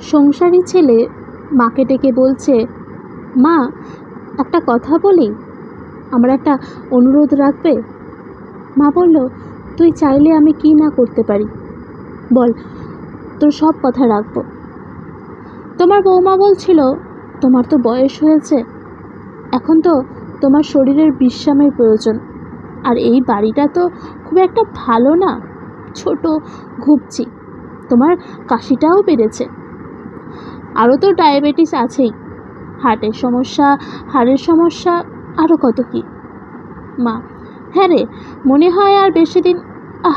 সংসারী ছেলে মাকে ডেকে বলছে, মা, একটা কথা বলি? আমার একটা অনুরোধ রাখবে? মা বলল, তুই চাইলে আমি কি না করতে পারি? বল, তোর সব কথা রাখব। তোমার বৌমা বলছিল, তোমার তো বয়স হয়েছে। এখন তো তোমার শরীরের বিশ্রামের প্রয়োজন। আর এই বাড়িটা তো খুব একটা ভালো না। ছোট ঘুপছি তোমার কাশিটাও বেড়েছে। আরও তো ডায়াবেটিস আছেই। হার্টের সমস্যা, হাড়ের সমস্যা, আরও কত কি? মা হ্যাঁ রে, মনে হয় আর বেশি দিন, আহ,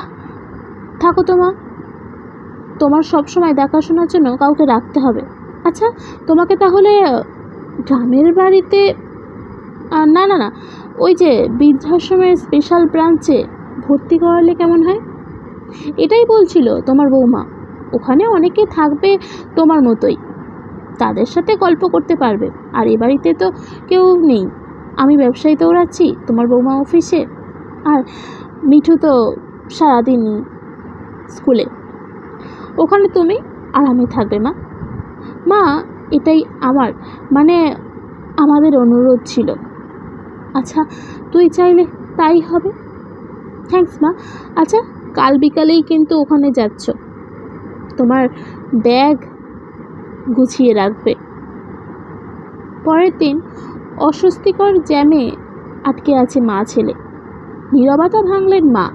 থাকো তো মা। তোমার সব সময় দেখাশোনার জন্য কাউকে রাখতে হবে। আচ্ছা তোমাকে তাহলে গ্রামের বাড়িতে না না না, ওই যে বৃদ্ধাশ্রমের স্পেশাল ব্রাঞ্চে ভর্তি করালে কেমন হয়? এটাই বলছিল তোমার বৌমা। ওখানে অনেকে থাকবে তোমার মতোই। তাদের সাথে গল্প করতে পারবে। আর এ বাড়িতে তো কেউ নেই। আমি ব্যবসায়ী দৌড়াচ্ছি তোমার বৌমা অফিসে। আর মিঠু তো সারাদিন স্কুলে। ওখানে তুমি আরামে থাকবে, মা। মা, এটাই আমার। মানে আমাদের অনুরোধ ছিল। আচ্ছা তুই চাইলে তাই হবে। থ্যাঙ্কস মা। আচ্ছা কাল বিকালেই কিন্তু ওখানে যাচ্ছ। তোমার ব্যাগ গুছিয়ে রাখবে। পরের দিন অস্বস্তিকর জ্যামে আটকে আছে মা ছেলে। নীরবতা ভাঙলেন মা।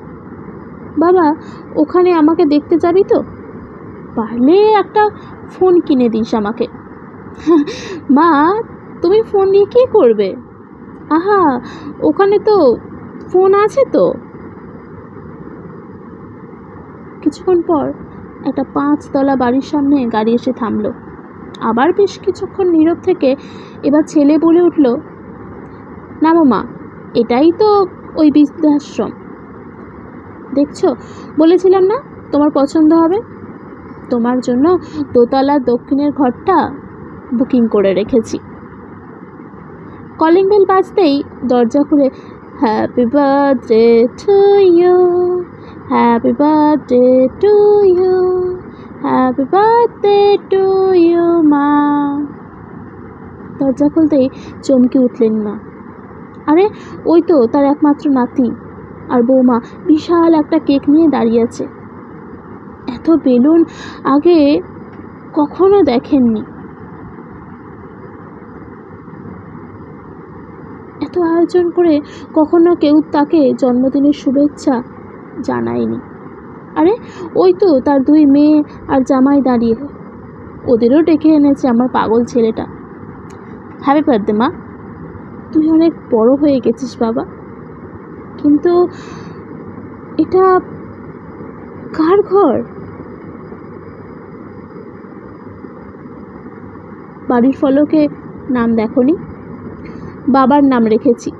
বাবা, ওখানে আমাকে দেখতে যাবি তো? পারলে একটা ফোন কিনে দিস আমাকে। মা, তুমি ফোন দিয়ে কী করবে? আহা, ওখানে তো ফোন আছে তো। কিছুক্ষণ পর একটা পাঁচতলা বাড়ির সামনে গাড়ি এসে থামলো। আবার বেশ কিছুক্ষণ নীরব থেকে এবার ছেলে বলে উঠল নামো মা এটাই তো ওই বৃদ্ধাশ্রম। দেখছ, বলেছিলাম না তোমার পছন্দ হবে? তোমার জন্য দোতলা দক্ষিণের ঘরটা বুকিং করে রেখেছি। কলিং বেল বাজতেই দরজা খুলে happy birthday to you happy birthday to you happy birthday to you মা। দরজা খুলতেই চমকে উঠলেন মা। আরে, ওই তো তার একমাত্র নাতি আর বৌমা বিশাল একটা কেক নিয়ে দাঁড়িয়ে আছে। এত বেলুন আগে কখনো দেখেননি। এত আয়োজন করে কখনো কেউ তাকে জন্মদিনের শুভেচ্ছা জানায়নি। আরে, ওই তো তার দুই মেয়ে আর জামাই দাঁড়িয়ে। ওদেরও ডেকে এনেছে আমার পাগল ছেলেটা। হ্যাপি বার্থডে মা। তুই অনেক বড় হয়ে গেছিস, বাবা। কিন্তু এটা কার ঘর? বাড়ির ফলকে নাম দেখনি? বাবার নাম রেখেছি।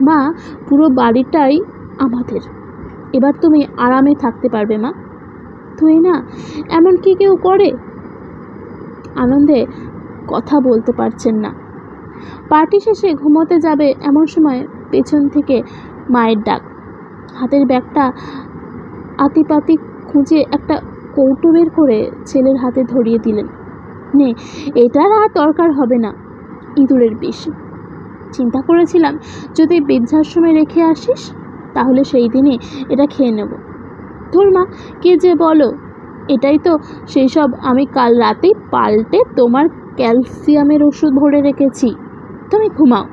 মা, পুরো বাড়িটাই আমাদের। এবার তুমি আরামে থাকতে পারবে মা। তুই না এমন কি কেউ করে? আনন্দে কথা বলতে পারছেন না। পার্টি শেষে ঘুমোতে যাবে এমন সময় পেছন থেকে মায়ের ডাক। হাতের ব্যাগটা আতিপাতি খুঁজে একটা কৌটো বের করে ছেলের হাতে ধরিয়ে দিলেন। নে, এটার আর দরকার হবে না, ইঁদুরের বিষ। চিন্তা করেছিলাম, যদি বৃদ্ধাশ্রমে রেখে আসিস? তাহলে সেই দিনে এটা খেয়ে নেব। ধুর মা, কে যে বলো? এটাই তো সেই সব আমি কাল রাতেই পাল্টে তোমার ক্যালসিয়ামের ওষুধ ভরে রেখেছি। তুমি ঘুমাও।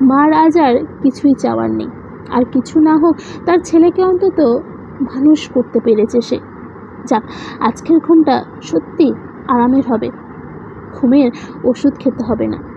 মার আজ আর কিছুই চাওয়ার নেই। আর কিছু না হোক, তার ছেলেকে অন্তত মানুষ করতে পেরেছে সে। যাক, আজকের ঘুমটা সত্যি আরামের হবে। ঘুমের ওষুধ খেতে হবে না।